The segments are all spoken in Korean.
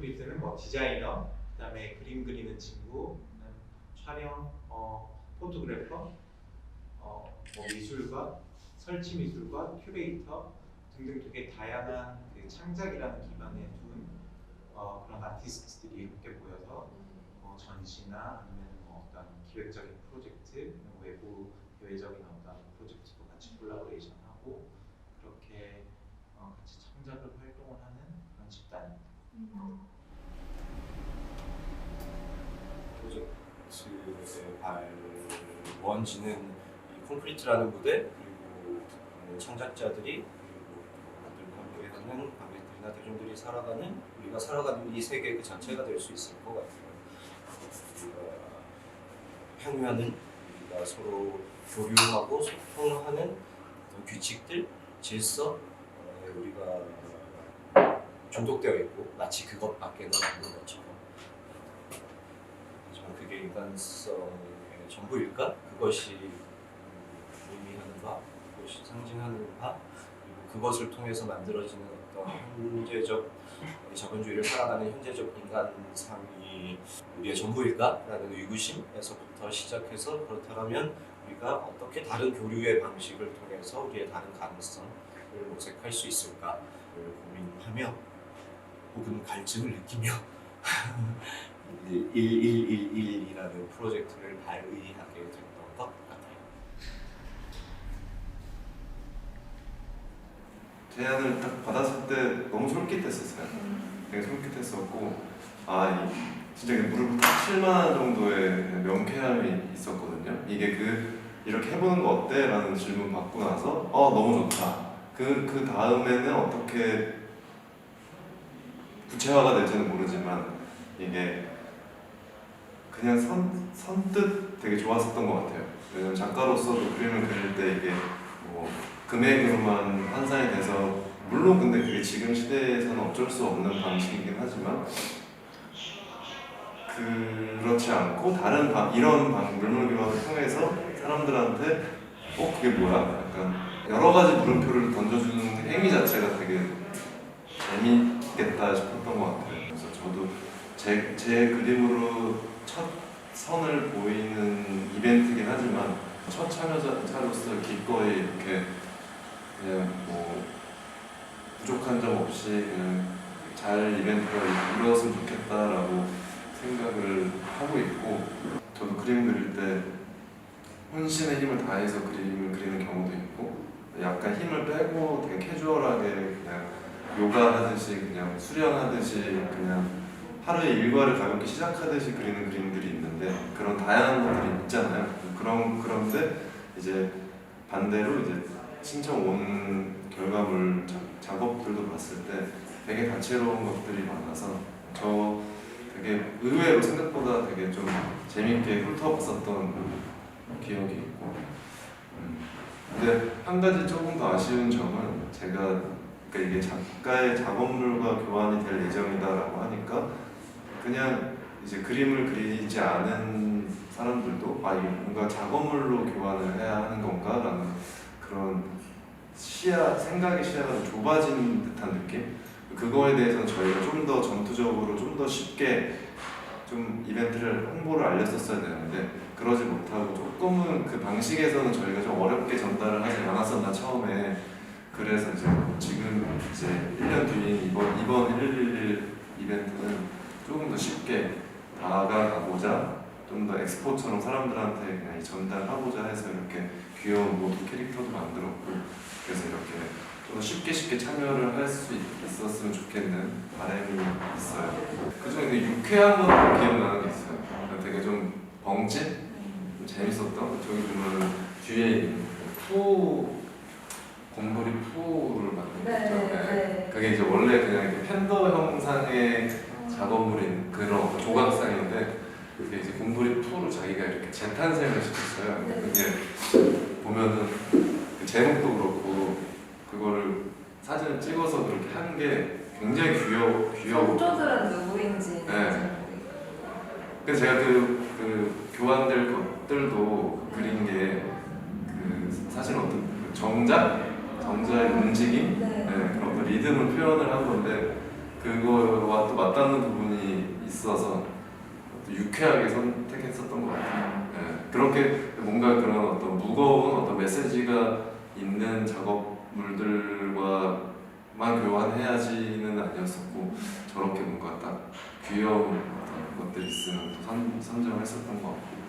콘크리트는 뭐 디자이너, 그다음에 그림 그리는 친구, 그다음 촬영, 어, 포토그래퍼, 어, 뭐 미술가, 설치 미술가, 큐레이터 등등 되게 다양한 그 창작이라는 기반에 둔 어, 그런 아티스트들이 함께 모여서 뭐 전시나 아니면 뭐 어떤 기획적인 프로젝트, 뭐 외부 대외적인 어떤 프로젝트도 같이 콜라보레이션하고 그렇게 어, 같이 창작을 활동을 하는 그런 집단입니다. 프로젝트의 발원지는 이 콘크리트라는 무대 그리고 어, 창작자들이 그리고 만들고 함께하는 관객들이나 대중들이 살아가는 우리가 살아가는 이 세계 그 자체가 될 수 있을 것 같아요. 우리가 우리가 서로 교류하고 소통하는 규칙들, 질서 어, 우리가 중독되어 있고 마치 그것밖에 는 없는 것처럼 하지만 그게 인간성의 전부일까? 그것이 음, 의미하는 바, 그것이 상징하는 바, 그리고 그것을 통해서 만들어지는 어떤 현재적 이 자본주의를 살아가는 현재적 인간상이 우리의 전부일까라는 의구심에서부터 시작해서 그렇다면 우리가 어떻게 다른 교류의 방식을 통해서 우리의 다른 가능성을 모색할 수 있을까를 고민하며 혹은 갈증을 느끼며 1111이라는 프로젝트를 발의하게 됐던 것 같아요. 제안을 딱 받았을 때 너무 솔깃했었어요. 되게 솔깃했었고 아 이, 진짜 이게 무릎을 탁 칠만한 정도의 명쾌함이 있었거든요. 이게 그 이렇게 해보는 거 어때? 라는 질문 받고 나서 어 너무 좋다. 그, 그 다음에는 어떻게 구체화가 될지는 모르지만 이게 그냥 선, 선뜻 되게 좋았었던 것 같아요. 왜냐면 작가로서도 그림을 그릴 때 이게 뭐 금액으로만 환산이 돼서 물론 근데 그게 지금 시대에서는 어쩔 수 없는 방식이긴 하지만 그렇지 않고 다른 방, 이런 방, 물물 교환을 통해서 사람들한테 어 그게 뭐야? 약간 여러 가지 물음표를 던져주는 행위 자체가 되게 재밌겠다 싶었던 것 같아요. 그래서 저도 제, 제 그림으로 첫 선을 보이는 이벤트긴 하지만 첫 참여자로서 기꺼이 이렇게 그냥 뭐 부족한 점 없이 그냥 잘 이벤트가 이루어졌으면 좋겠다라고 생각을 하고 있고 저도 그림 그릴 때 혼신의 힘을 다해서 그림을 그리는 경우도 있고 약간 힘을 빼고 되게 캐주얼하게 그냥 요가 하듯이 그냥 수련하듯이 그냥 하루의 일과를 가볍게 시작하듯이 그리는 그림들이 있는데 그런 다양한 것들이 있잖아요. 그런 그런데 이제 반대로 이제 신청 온 결과물 자, 작업들도 봤을 때 되게 다채로운 것들이 많아서 저 되게 의외로 생각보다 되게 좀 재밌게 훑어봤었던 기억이 있고 음. 근데 한 가지 조금 더 아쉬운 점은 제가 그러니까 이게 작가의 작업물과 교환이 될 예정이다라고 하니까 그냥 이제 그림을 그리지 않은 사람들도 아 뭔가 작업물로 교환을 해야 하는 건가라는 그런 시야 생각의 시야가 좀 좁아진 듯한 느낌? 그거에 대해서는 저희가 좀 더 전투적으로 좀 더 쉽게 좀 이벤트를 홍보를 알렸었어야 되는데 그러지 못하고 조금은 그 방식에서는 저희가 좀 어렵게 전달을 하지 않았었나 처음에. 그래서 이제 지금 이제 1년 뒤인 이번 이번 1111 이벤트는 조금 더 쉽게 다가가고자 좀 더 엑스포처럼 사람들한테 그냥 전달하고자 해서 이렇게 귀여운 모두 캐릭터도 만들었고 그래서 이렇게 좀 더 쉽게 쉽게 참여를 할 수 있었으면 좋겠는 바람이 있어요. 그중에 되게 유쾌한 것도 기억나는 게 있어요. 되게 좀 벙찐? 좀 재밌었던 저기 보면 뒤에 있는 푸 곰돌이 푸를 만든 거 네. 네. 그게 이제 원래 그냥 이렇게 팬더 형상의 작업물인 그런 조각상인데 그게 이제 곰돌이 푸를 자기가 이렇게 재탄생을 시켰어요. 네. 이게 보면은 그 제목도 그렇고 그거를 사진을 찍어서 그렇게 한 게 굉장히 귀여 귀여워. 선조들은 누구인지 네. 그래서 제가 그, 그 교환될 것들도 그린 게 그 사실 어떤 그 정작 정자의 움직임 네. 네, 그런 그 리듬을 표현을 한 건데 그거와 또 맞닿는 부분이 있어서 또 유쾌하게 선택했었던 것 같아요. 예, 그렇게 뭔가 그런 어떤 무거운 어떤 메시지가 있는 작업물들과만 교환해야지는 아니었었고 저렇게 뭔가 딱 귀여운 어떤 것들이 있으면 또 선, 선정을 했었던 것 같고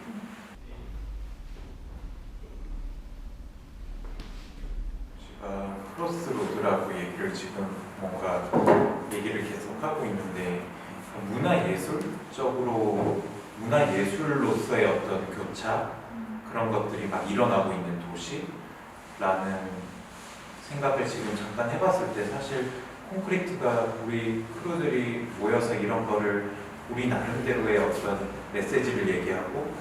제가 크로스로드라고 얘기를 지금 뭔가 얘기를 계속 하고 있는데 문화예술적으로 문화예술로서의 어떤 교차? 그런 것들이 막 일어나고 있는 도시라는 생각을 지금 잠깐 해봤을 때 사실 콘크리트가 우리 크루들이 모여서 이런 거를 우리 나름대로의 어떤 메시지를 얘기하고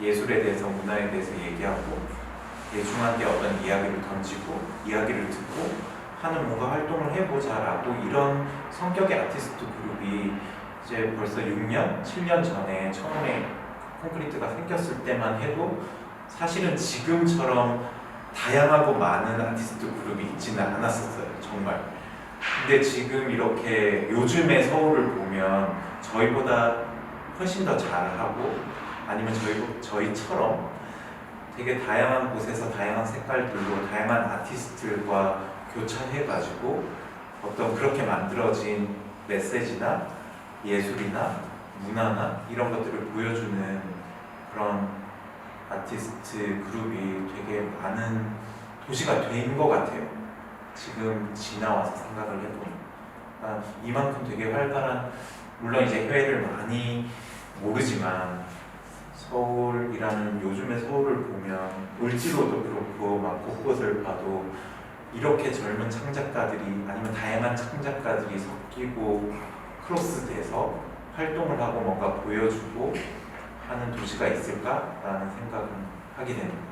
예술에 대해서 문화에 대해서 얘기하고 대중한테 어떤 이야기를 던지고 이야기를 듣고 하는 뭔가 활동을 해보자라고 이런 성격의 아티스트 그룹이 이제 벌써 6년, 7년 전에 처음에 콘크리트가 생겼을 때만 해도 사실은 지금처럼 다양하고 많은 아티스트 그룹이 있지는 않았었어요 정말. 근데 지금 이렇게 요즘의 서울을 보면 저희보다 훨씬 더 잘하고 아니면 저희, 저희처럼 되게 다양한 곳에서 다양한 색깔들로 다양한 아티스트들과 교차해가지고 어떤 그렇게 만들어진 메시지나 예술이나 문화나 이런 것들을 보여주는 그런 아티스트 그룹이 되게 많은 도시가 된 것 같아요. 지금 지나와서 생각을 해보면 아, 이만큼 되게 활발한 물론 이제 해외를 많이 모르지만 서울이라는 요즘의 서울을 보면 을지로도 그렇고 막 곳곳을 봐도 이렇게 젊은 창작가들이 아니면 다양한 창작가들이 섞이고 크로스돼서 활동을 하고 뭔가 보여주고 하는 도시가 있을까라는 생각은 하게 됩니다.